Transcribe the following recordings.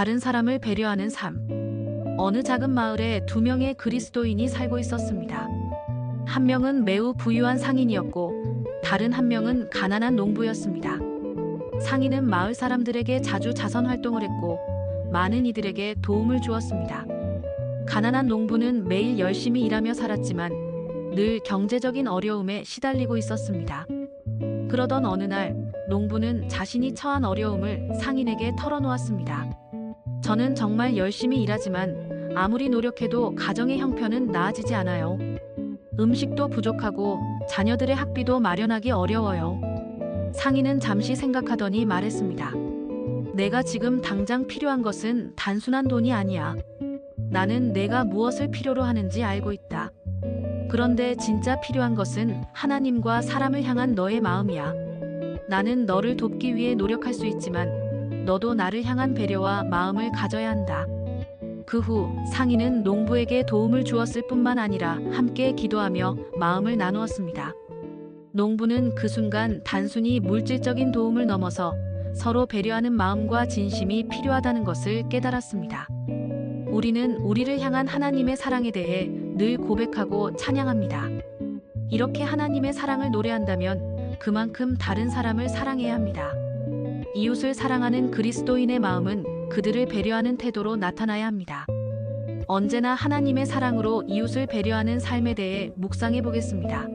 다른 사람을 배려하는 삶. 어느 작은 마을에 두 명의 그리스도인이 살고 있었습니다. 한 명은 매우 부유한 상인이었고, 다른 한 명은 가난한 농부였습니다. 상인은 마을 사람들에게 자주 자선 활동을 했고, 많은 이들에게 도움을 주었습니다. 가난한 농부는 매일 열심히 일하며 살았지만, 늘 경제적인 어려움에 시달리고 있었습니다. 그러던 어느 날, 농부는 자신이 처한 어려움을 상인에게 털어놓았습니다. 저는 정말 열심히 일하지만 아무리 노력해도 가정의 형편은 나아지지 않아요. 음식도 부족하고 자녀들의 학비도 마련하기 어려워요. 상인은 잠시 생각하더니 말했습니다. 내가 지금 당장 필요한 것은 단순한 돈이 아니야. 나는 내가 무엇을 필요로 하는지 알고 있다. 그런데 진짜 필요한 것은 하나님과 사람을 향한 너의 마음이야. 나는 너를 돕기 위해 노력할 수 있지만 너도 나를 향한 배려와 마음을 가져야 한다. 그 후 상인은 농부에게 도움을 주었을 뿐만 아니라 함께 기도하며 마음을 나누었습니다. 농부는 그 순간 단순히 물질적인 도움을 넘어서 서로 배려하는 마음과 진심이 필요하다는 것을 깨달았습니다. 우리는 우리를 향한 하나님의 사랑에 대해 늘 고백하고 찬양합니다. 이렇게 하나님의 사랑을 노래한다면 그만큼 다른 사람을 사랑해야 합니다. 이웃을 사랑하는 그리스도인의 마음은 그들을 배려하는 태도로 나타나야 합니다. 언제나 하나님의 사랑으로 이웃을 배려하는 삶에 대해 묵상해 보겠습니다.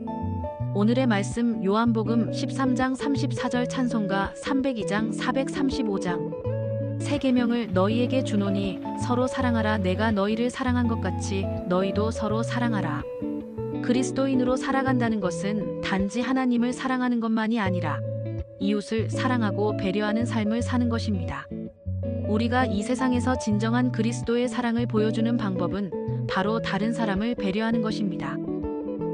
오늘의 말씀 요한복음 13장 34절 찬송가 302장 435장 새 계명을 너희에게 주노니 서로 사랑하라 내가 너희를 사랑한 것 같이 너희도 서로 사랑하라. 그리스도인으로 살아간다는 것은 단지 하나님을 사랑하는 것만이 아니라 이웃을 사랑하고 배려하는 삶을 사는 것입니다. 우리가 이 세상에서 진정한 그리스도의 사랑을 보여주는 방법은 바로 다른 사람을 배려하는 것입니다.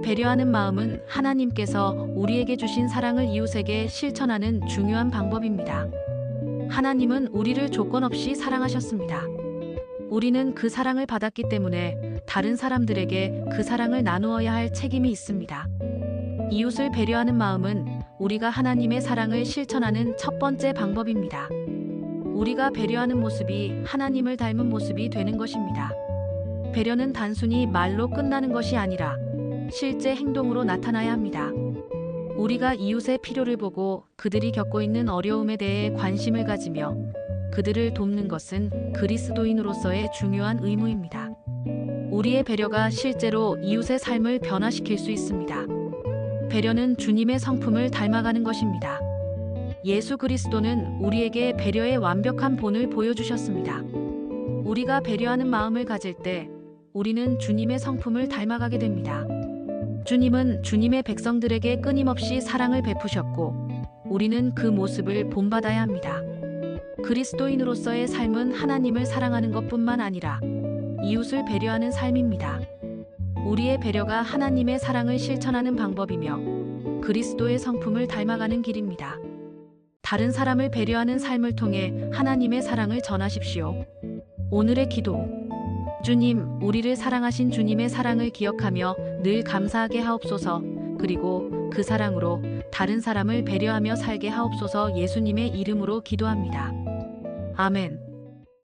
배려하는 마음은 하나님께서 우리에게 주신 사랑을 이웃에게 실천하는 중요한 방법입니다. 하나님은 우리를 조건 없이 사랑하셨습니다. 우리는 그 사랑을 받았기 때문에 다른 사람들에게 그 사랑을 나누어야 할 책임이 있습니다. 이웃을 배려하는 마음은 우리가 하나님의 사랑을 실천하는 첫 번째 방법입니다. 우리가 배려하는 모습이 하나님을 닮은 모습이 되는 것입니다. 배려는 단순히 말로 끝나는 것이 아니라 실제 행동으로 나타나야 합니다. 우리가 이웃의 필요를 보고 그들이 겪고 있는 어려움에 대해 관심을 가지며 그들을 돕는 것은 그리스도인으로서의 중요한 의무입니다. 우리의 배려가 실제로 이웃의 삶을 변화시킬 수 있습니다. 배려는 주님의 성품을 닮아가는 것입니다. 예수 그리스도는 우리에게 배려의 완벽한 본을 보여주셨습니다. 우리가 배려하는 마음을 가질 때 우리는 주님의 성품을 닮아가게 됩니다. 주님은 주님의 백성들에게 끊임없이 사랑을 베푸셨고 우리는 그 모습을 본받아야 합니다. 그리스도인으로서의 삶은 하나님을 사랑하는 것뿐만 아니라 이웃을 배려하는 삶입니다. 우리의 배려가 하나님의 사랑을 실천하는 방법이며 그리스도의 성품을 닮아가는 길입니다. 다른 사람을 배려하는 삶을 통해 하나님의 사랑을 전하십시오. 오늘의 기도. 주님, 우리를 사랑하신 주님의 사랑을 기억하며 늘 감사하게 하옵소서. 그리고 그 사랑으로 다른 사람을 배려하며 살게 하옵소서 예수님의 이름으로 기도합니다. 아멘.